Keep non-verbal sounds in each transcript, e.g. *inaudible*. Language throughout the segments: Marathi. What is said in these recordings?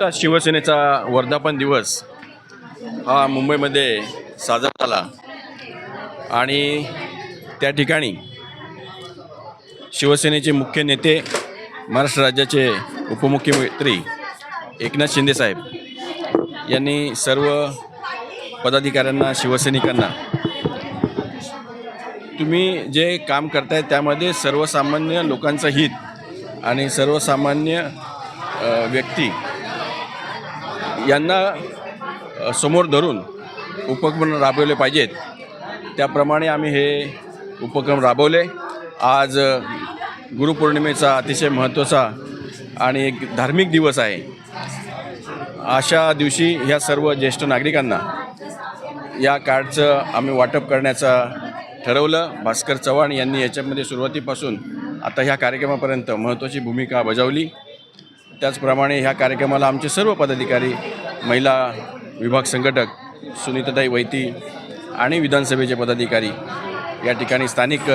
आता शिवसेनेचा वर्धापन दिवस हा मुंबईमध्ये साजरा झाला. आणि त्या ठिकाणी शिवसेनेचे मुख्य नेते महाराष्ट्र राज्याचे उपमुख्यमंत्री एकनाथ शिंदेसाहेब यांनी सर्व पदाधिकाऱ्यांना शिवसैनिकांना तुम्ही जे काम करताय त्यामध्ये सर्वसामान्य लोकांचं हित आणि सर्वसामान्य व्यक्ती यांना समोर धरून उपक्रम राबवले पाहिजेत. त्याप्रमाणे आम्ही हे उपक्रम राबवले. आज गुरुपौर्णिमेचा अतिशय महत्त्वाचा आणि एक धार्मिक दिवस आहे. अशा दिवशी ह्या सर्व ज्येष्ठ नागरिकांना या कार्डचं आम्ही वाटप करण्याचं ठरवलं. भास्कर चव्हाण यांनी याच्यामध्ये सुरुवातीपासून आता ह्या कार्यक्रमापर्यंत महत्त्वाची भूमिका बजावली. त्याचप्रमाणे ह्या कार्यक्रमाला आमचे सर्व पदाधिकारी महिला विभाग संघटक सुनीताताई वैती आणि विधानसभेचे पदाधिकारी या ठिकाणी स्थानिक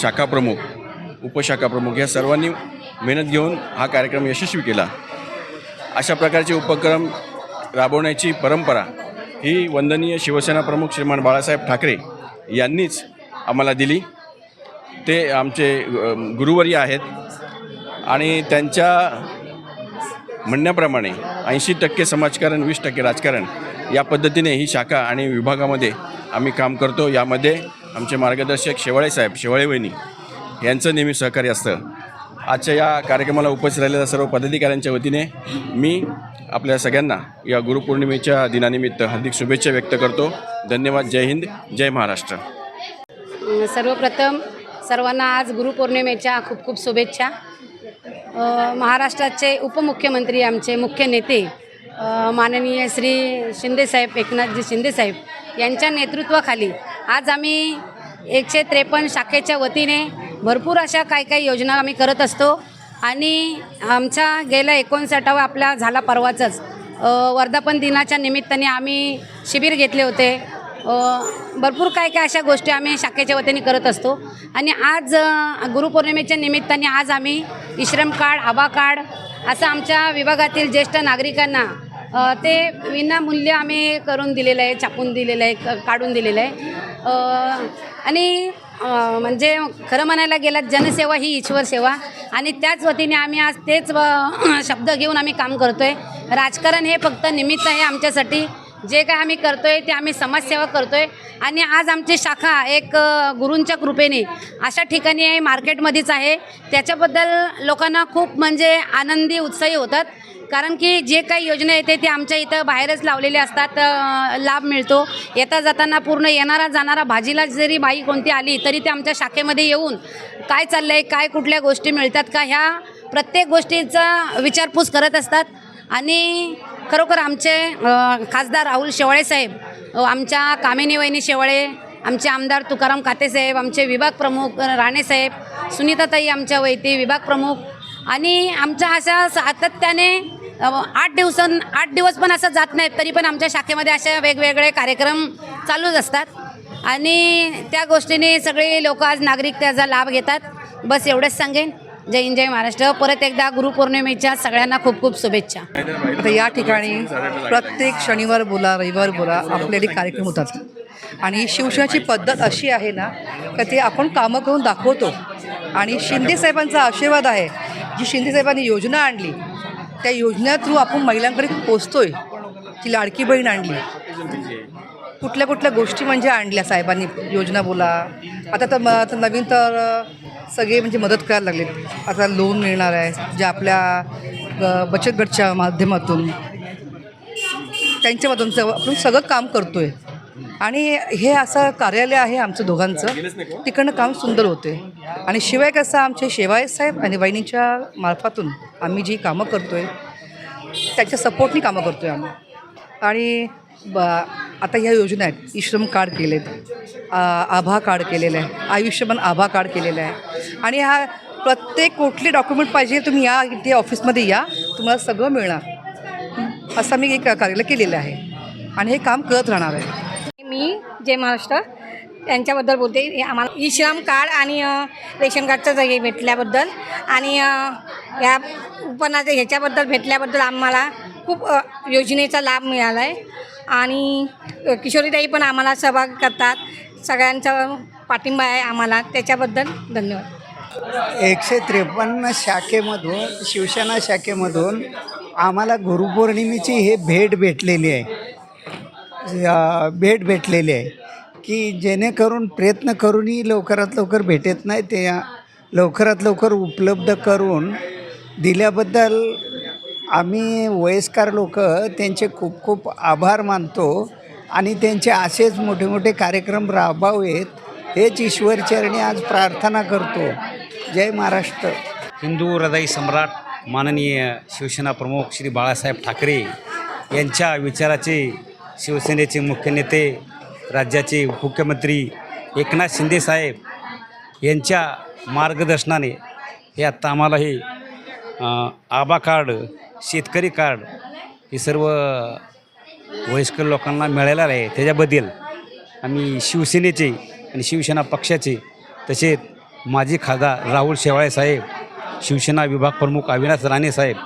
शाखाप्रमुख उपशाखाप्रमुख या सर्वांनी मेहनत घेऊन हा कार्यक्रम यशस्वी केला. अशा प्रकारचे उपक्रम राबवण्याची परंपरा ही वंदनीय शिवसेना प्रमुख श्रीमान बाळासाहेब ठाकरे यांनीच आम्हाला दिली. ते आमचे गुरुवर्य आहेत आणि त्यांच्या म्हणण्याप्रमाणे ऐंशी टक्के समाजकारण वीस टक्के राजकारण या पद्धतीने ही शाखा आणि विभागामध्ये आम्ही काम करतो. यामध्ये आमचे मार्गदर्शक शेवाळे साहेब शेवाळे वहिनी यांचं नेहमी सहकार्य असतं. आजच्या या कार्यक्रमाला उपस्थित राहिलेल्या सर्व पदाधिकाऱ्यांच्या वतीने मी आपल्या सगळ्यांना या गुरुपौर्णिमेच्या दिनानिमित्त हार्दिक शुभेच्छा व्यक्त करतो. धन्यवाद. जय हिंद जय महाराष्ट्र. सर्वप्रथम सर्वांना आज गुरुपौर्णिमेच्या खूप खूप शुभेच्छा. महाराष्ट्राचे उपमुख्यमंत्री आमचे मुख्य नेते माननीय श्री शिंदेसाहेब एकनाथजी शिंदेसाहेब यांच्या नेतृत्वाखाली आज आम्ही एकशे त्रेपन्न शाखेच्या वतीने भरपूर अशा काही काही योजना आम्ही करत असतो. आणि आमच्या गेल्या एकोणसाठावा आपला झाला परवाचाच वर्धापन दिनाच्या निमित्ताने आम्ही शिबिर घेतले होते. भरपूर काय काय अशा गोष्टी आम्ही शाखेच्या वतीने करत असतो. आणि आज गुरुपौर्णिमेच्या निमित्ताने आज आम्ही इश्रम कार्ड आबा कार्ड असं आमच्या विभागातील ज्येष्ठ नागरिकांना ते विनामूल्य आम्ही करून दिलेलं आहे छापून दिलेलं आहे क- काढून दिलेलं आहे. आणि म्हणजे खरं म्हणायला गेलं जनसेवा ही ईश्वर सेवा. आणि त्याच वतीने आम्ही आज तेच *clears throat* शब्द घेऊन आम्ही काम करतो आहे राजकारण हे फक्त निमित्त आहे आमच्यासाठी. जे काय आम्ही करतोय ते आम्ही समाजसेवा करतोय. आणि आज आमची शाखा एक गुरूंच्या कृपेने अशा ठिकाणी आहे मार्केटमध्येच आहे. त्याच्याबद्दल लोकांना खूप म्हणजे आनंदी उत्साही होतात. कारण की जे काही योजना येते ते आमच्या इथं बाहेरच लावलेले असतात लाभ मिळतो. येता जाताना पूर्ण येणारा जाणारा भाजीला जरी बाई कोणती आली तरी ते आमच्या शाखेमध्ये येऊन काय चाललं आहे काय कुठल्या गोष्टी मिळतात का ह्या प्रत्येक गोष्टीचा विचारपूस करत असतात. आणि खरोखर आमचे खासदार राहुल शेवाळे साहेब आमच्या कामिनी वहिनी शेवाळे आमचे आमदार तुकाराम कातेसाहेब आमचे विभाग प्रमुख राणे राणेसाहेब सुनीताताई आमच्या वैती विभाग प्रमुख आणि आमच्या अशा सातत्याने आठ दिवसां आठ दिवस पण असं जात नाहीत तरी पण आमच्या शाखेमध्ये असे वेगवेगळे कार्यक्रम चालूच असतात. आणि त्या गोष्टीने सगळे लोक आज नागरिक त्याचा लाभ घेतात. बस एवढंच सांगेन. जय हिंद जय महाराष्ट्र. परत एकदा गुरुपौर्णिमेच्या सगळ्यांना खूप खूप शुभेच्छा. आता या ठिकाणी प्रत्येक शनिवार बोला रविवार बोला आपल्याला कार्यक्रम होतात. आणि शिवसेनाची पद्धत अशी आहे ना का ते आपण कामं करून दाखवतो. आणि शिंदेसाहेबांचा आशीर्वाद आहे. जी शिंदेसाहेबांनी योजना आणली त्या योजना थ्रू आपण महिलांकडे पोचतोय. ती लाडकी बहीण आणली. कुठल्या कुठल्या गोष्टी म्हणजे आणल्या साहेबांनी? योजना बोला. आता तर आता नवीन तर सगळे म्हणजे मदत करायला लागले. आता लोन मिळणार आहे जे आपल्या बचत गटच्या माध्यमातून. त्यांच्या सग- आपण सगळं काम करतो आहे आणि हे असं कार्यालय आहे आमचं दोघांचं. तिकडनं काम सुंदर होते आणि शिवाय कसं आमचे शेवाय साहेब आणि वहिनीच्या मार्फातून आम्ही जी कामं करतो आहे त्याच्या सपोर्टनी कामं करतो आहे आम्ही. आणि ब आता ह्या योजना आहेत. श्रम कार्ड केलेत. आभा कार्ड केलेलं आहे. आयुष्यमान आभा कार्ड केलेलं आहे. आणि हा प्रत्येक कुठले डॉक्युमेंट पाहिजे तुम्ही या इथे ऑफिसमध्ये या. तुम्हाला सगळं मिळणार. असं मी एक कार्यालय केलेलं आहे. आणि हे काम करत राहणार आहे. मी जय महाराष्ट्र. त्यांच्याबद्दल बोलते. हे आम्हाला ई श्रम कार्ड आणि रेशन कार्डचं हे भेटल्याबद्दल आणि या उत्पन्नाच्या ह्याच्याबद्दल भेटल्याबद्दल आम्हाला खूप योजनेचा लाभ मिळाला आहे आणि किशोरीताई पण आम्हाला सहभाग करतात. सगळ्यांचा पाठिंबा आहे आम्हाला. त्याच्याबद्दल धन्यवाद. एकशे त्रेपन्न शाखेमधून शिवसेना शाखेमधून आम्हाला गुरुपौर्णिमेची हे भेट भेटलेली आहे. भेट भेटलेली आहे. की जेणेकरून प्रयत्न करूनही लवकरात लवकर भेटत नाही ते लवकरात लवकर उपलब्ध करून दिल्याबद्दल आम्ही वयस्कर लोक त्यांचे खूप खूप आभार मानतो आणि त्यांचे असेच मोठे मोठे कार्यक्रम राबवावेत हेच ईश्वरचरणी आज प्रार्थना करतो. जय महाराष्ट्र. हिंदू हृदय सम्राट माननीय शिवसेना प्रमुख श्री बाळासाहेब ठाकरे यांच्या विचाराचे शिवसेनेचे मुख्य नेते राज्याचे मुख्यमंत्री एकनाथ शिंदेसाहेब यांच्या मार्गदर्शनाने हे आत्ता आम्हाला हे आबा कार्ड शेतकरी कार्ड हे सर्व वयस्कर लोकांना मिळालेलं आहे. त्याच्याबद्दल आम्ही शिवसेनेचे आणि शिवसेना पक्षाचे तसेच माजी खासदार राहुल शेवाळे साहेब शिवसेना विभाग प्रमुख अविनाश राणे साहेब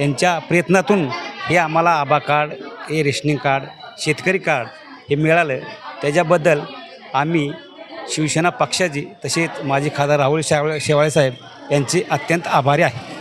यांच्या प्रयत्नातून हे आम्हाला आबा कार्ड हे रेशनिंग कार्ड शेतकरी कार्ड हे मिळालं. त्याच्याबद्दल आम्ही शिवसेना पक्षाची तसेच माजी खासदार राहुल शेवाळे शेवाळे साहेब यांचे अत्यंत आभारी आहे.